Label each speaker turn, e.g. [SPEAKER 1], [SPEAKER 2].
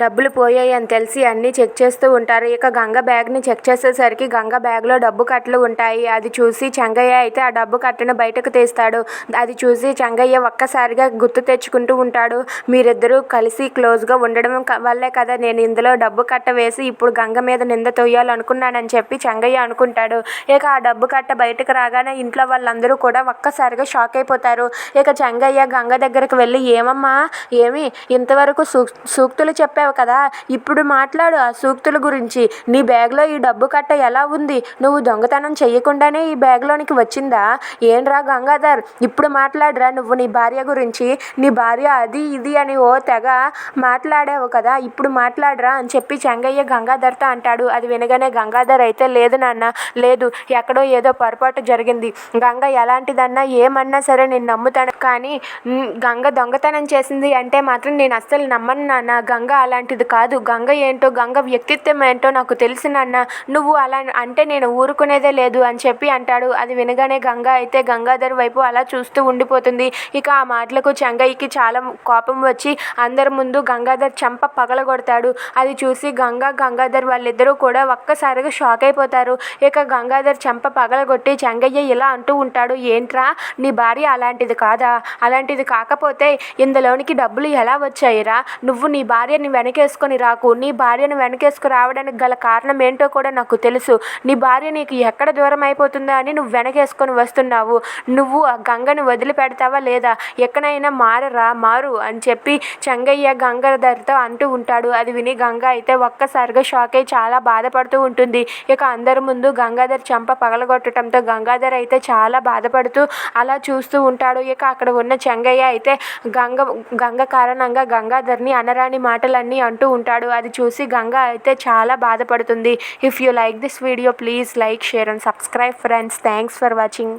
[SPEAKER 1] డబ్బులు పోయాయి అని తెలిసి అన్నీ చెక్ చేస్తూ ఉంటారు. ఇక గంగ బ్యాగ్ని చెక్ చేసేసరికి గంగ బ్యాగ్లో డబ్బు కట్టలు ఉంటాయి. అది చూసి చెంగయ్య అయితే ఆ డబ్బు కట్టను బయటకు తీస్తాడు. అది చూసి చెంగయ్య ఒక్కసారిగా గుర్తు తెచ్చుకుంటూ ఉంటాడు. మీరిద్దరూ కలిసి క్లోజ్గా ఉండడం వల్లే కదా నేను ఇందులో డబ్బు కట్ట వేసి ఇప్పుడు గంగ మీద నింద తొయ్యాలనుకున్నానని చెప్పి చెంగయ్య అనుకుంటాడు. ఇక ఆ డబ్బు కట్ట బయటకు రాగానే ఇంట్లో వాళ్ళందరూ కూడా ఒక్కసారిగా షాక్ అయిపోతారు. ఇక చెంగయ్య గంగ దగ్గరకు వెళ్ళి ఏమమ్మా? ఏమి? ఇంతవరకు సూ సూక్తులు చెప్పావు కదా? ఇప్పుడు మాట్లాడు ఆ సూక్తుల గురించి. నీ బ్యాగ్లో ఈ డబ్బు కట్ట ఎలా ఉంది? నువ్వు దొంగతనం చెయ్యకుండానే ఈ బ్యాగ్లోనికి వచ్చిందా? ఏంట్రా గంగాధర్? ఇప్పుడు మాట్లాడరా నువ్వు నీ భార్య గురించి. నీ భార్య అది ఇది అని ఓ తెగ మాట్లాడావు కదా? ఇప్పుడు మాట్లాడరా అని చెప్పి చెంగయ్య గంగాధర్తో అంటాడు. అది వినగానే గంగాధర్ అయితే లేదు నాన్న లేదు. ఎక్కడో ఏదో పొరపాటు జరిగింది. గంగ ఎలాంటిదన్నా ఏమన్నా సరే నేను నమ్ముతాను. కానీ గంగ దొంగతనం చేసింది అంటే మాత్రం నేను అస్సలు నమ్మను నాన్న. గంగ అలాంటిది కాదు. గంగ ఏంటో గంగ వ్యక్తిత్వం ఏంటో నాకు తెలుసు నాన్న. నువ్వు అలా అంటే నేను ఊరుకునేదే లేదు అని చెప్పి అంటాడు. అది వినగానే గంగ అయితే గంగాధర్ వైపు అలా చూస్తూ ఉండిపోతుంది. ఇక ఆ మాటలకు చెంగయ్యకి చాలా కోపం వచ్చి అందరి ముందు గంగాధర్ చెంప పగలగొడతాడు. అది చూసి గంగా గంగాధర్ వాళ్ళిద్దరూ కూడా ఒక్కసారిగా షాక్ అయిపోతారు. ఇక గంగాధర్ చెంప పగలగొట్టి చెంగయ్య ఇలా అంటూ ఉంటాడు ఏంట్రా నీ భార్య అలాంటిది కాదా? అలాంటిది కాకపోతే ఇందులోనికి డబ్బులు ఎలా వచ్చాయిరా? నువ్వు నీ భార్యని వెనకేసుకొని రాకు. నీ భార్యను వెనకేసుకు రావడానికి గల కారణం ఏంటో కూడా నాకు తెలుసు. నీ భార్య నీకు ఎక్కడ దూరం అయిపోతుందా అని నువ్వు వెనకేసుకొని వస్తున్నావు. నువ్వు ఆ గంగను వదిలిపెడతావా లేదా? ఎక్కడైనా మారరా మారు అని చెప్పి చెంగయ్య గంగాధర్తో అంటూ ఉంటాడు. అది విని గంగ అయితే ఒక్కసారిగా షాక్ అయి చాలా బాధపడుతూ ఉంటుంది. ఇక అందరి ముందు గంగాధర్ చెంప పగలగొట్టడంతో గంగాధర్ అయితే చాలా బాధపడుతూ అలా చూస్తూ ఉంటాడు. ఇక అక్కడ ఉన్న చెంగయ్య అయితే గంగ గంగ కారణంగా గంగాధర్ని అనరాని మాటలన్నీ అంటూ ఉంటాడు. అది చూసి గంగ అయితే చాలా బాధపడుతుంది. If you like this video please like share and subscribe friends thanks for watching